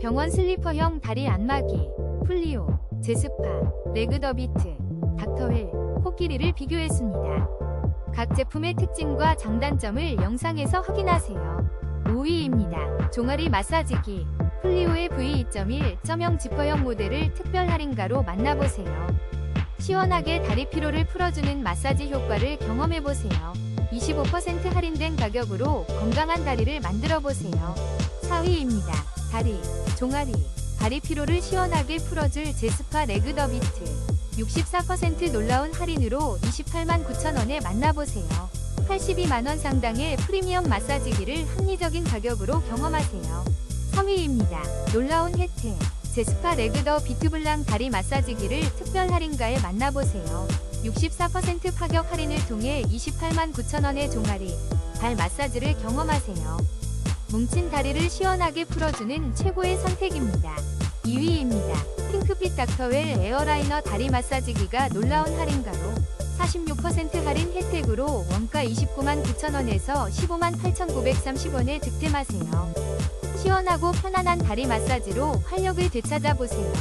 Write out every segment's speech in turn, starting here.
병원 슬리퍼형 다리 안마기, 플리오, 제스파, 레그더비트, 닥터웰, 코끼리를 비교했습니다. 각 제품의 특징과 장단점을 영상에서 확인하세요. 5위입니다. 종아리 마사지기, 플리오의 V2.1.0 지퍼형 모델을 특별 할인가로 만나보세요. 시원하게 다리 피로를 풀어주는 마사지 효과를 경험해보세요. 25% 할인된 가격으로 건강한 다리를 만들어보세요. 4위입니다. 다리, 종아리, 다리 피로를 시원하게 풀어줄 제스파 레그 더 비트. 64% 놀라운 할인으로 28만 9천원에 만나보세요. 82만원 상당의 프리미엄 마사지기를 합리적인 가격으로 경험하세요. 3위입니다. 놀라운 혜택. 제스파 레그 더 비트블랑 다리 마사지기를 특별 할인가에 만나보세요. 64% 파격 할인을 통해 28만 9천원의 종아리, 발 마사지를 경험하세요. 뭉친 다리를 시원하게 풀어주는 최고의 선택입니다. 2위입니다. 핑크빛 닥터웰 에어라이너 다리 마사지기가 놀라운 할인가로 46% 할인 혜택으로 원가 29만 9천원에서 15만 8,930원에 득템하세요. 시원하고 편안한 다리 마사지로 활력을 되찾아보세요.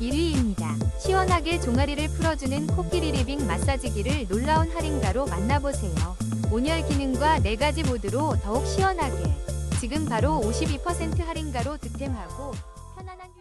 1위입니다. 시원하게 종아리를 풀어주는 코끼리 리빙 마사지기를 놀라운 할인가로 만나보세요. 온열 기능과 4가지 모드로 더욱 시원하게 지금 바로 52% 할인가로 득템하고 편안한